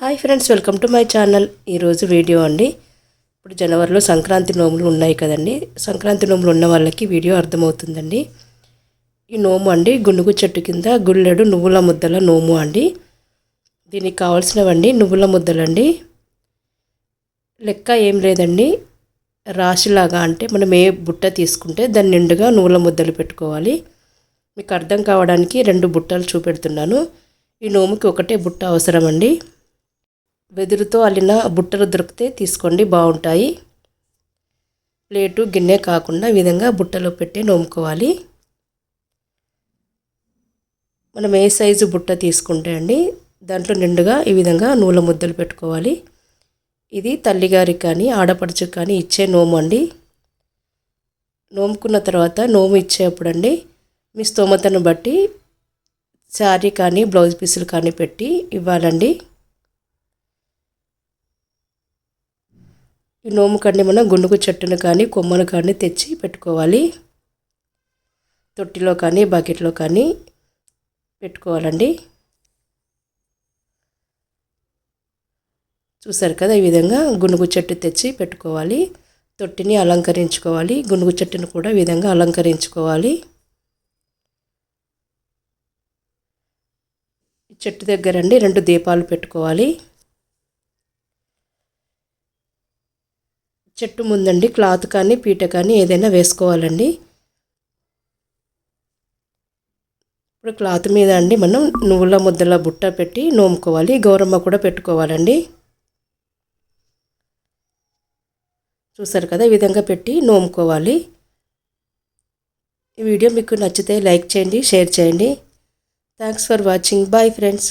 Hi friends welcome to my channel. ఈరోజు video అండి. ఇప్పుడు జనవరిలో సంక్రాంతి నోములు ఉన్నాయి కదండి. సంక్రాంతి నోములు ఉన్న వాళ్ళకి వీడియో అర్థమవుతుందండి. ఈ నోము అండి గునుగు చెట్టు కింద గుళ్ళెడు నువ్వుల ముద్దల నోము అండి. దీనికి కావాల్సినవండి నువ్వుల ముద్దలండి. లెక్క ఏం లేదండి. రాశిలాగా అంటే మనం ఏ బుట్ట తీసుకుంటే దాని నిండుగా నువ్వుల ముద్దలు పెట్టుకోవాలి. మీకు అర్థం కావడానికి రెండు బుట్టలు చూపెడుతున్నాను. ఈ నోముకి ఒకటే బుట్ట అవసరం అండి వెదురుతో అల్లిన బుట్టలు దొరికితే తీసుకోండి బాగుంటాయి. ప్లేటు గిన్నె కాకుండా ఈ విధంగా బుట్టలో పెట్టి నోముకోవాలి. మనం ఏ సైజు బుట్ట తీసుకుంటే అండి దాంట్లో నిండుగా ఈ విధంగా నూల ముద్దలు పెట్టుకోవాలి. ఇది తల్లిగారికి కానీ ఆడపడుచుకు కానీ ఇచ్చే నోము అండి. నోముకున్న తర్వాత నోము ఇచ్చేప్పుడు అండి మీ స్తోమతను బట్టి శారీ కానీ బ్లౌజ్ పీసులు కానీ పెట్టి ఇవ్వాలండి. ఈ నోము కండి మనం గుండుకు చెట్టును కానీ కొమ్మను కానీ తెచ్చి పెట్టుకోవాలి. తొట్టిలో కానీ బకెట్లో కానీ పెట్టుకోవాలండి. చూసారు కదా ఈ విధంగా గునుగు చెట్టు తెచ్చి పెట్టుకోవాలి. తొట్టిని అలంకరించుకోవాలి. గునుగు చెట్టును కూడా ఈ విధంగా అలంకరించుకోవాలి. చెట్టు దగ్గర అండి రెండు దీపాలు పెట్టుకోవాలి. చెట్టు ముందండి క్లాత్ కానీ పీట కానీ ఏదైనా వేసుకోవాలండి. ఇప్పుడు క్లాత్ మీద అండి మనం నువ్వుల ముద్దల బుట్ట పెట్టి నోముకోవాలి గౌరమ్మ కూడా పెట్టుకోవాలండి. చూసారు కదా ఈ విధంగా పెట్టి నోముకోవాలి. ఈ వీడియో మీకు నచ్చితే లైక్ చేయండి షేర్ చేయండి. Thanks for watching bye friends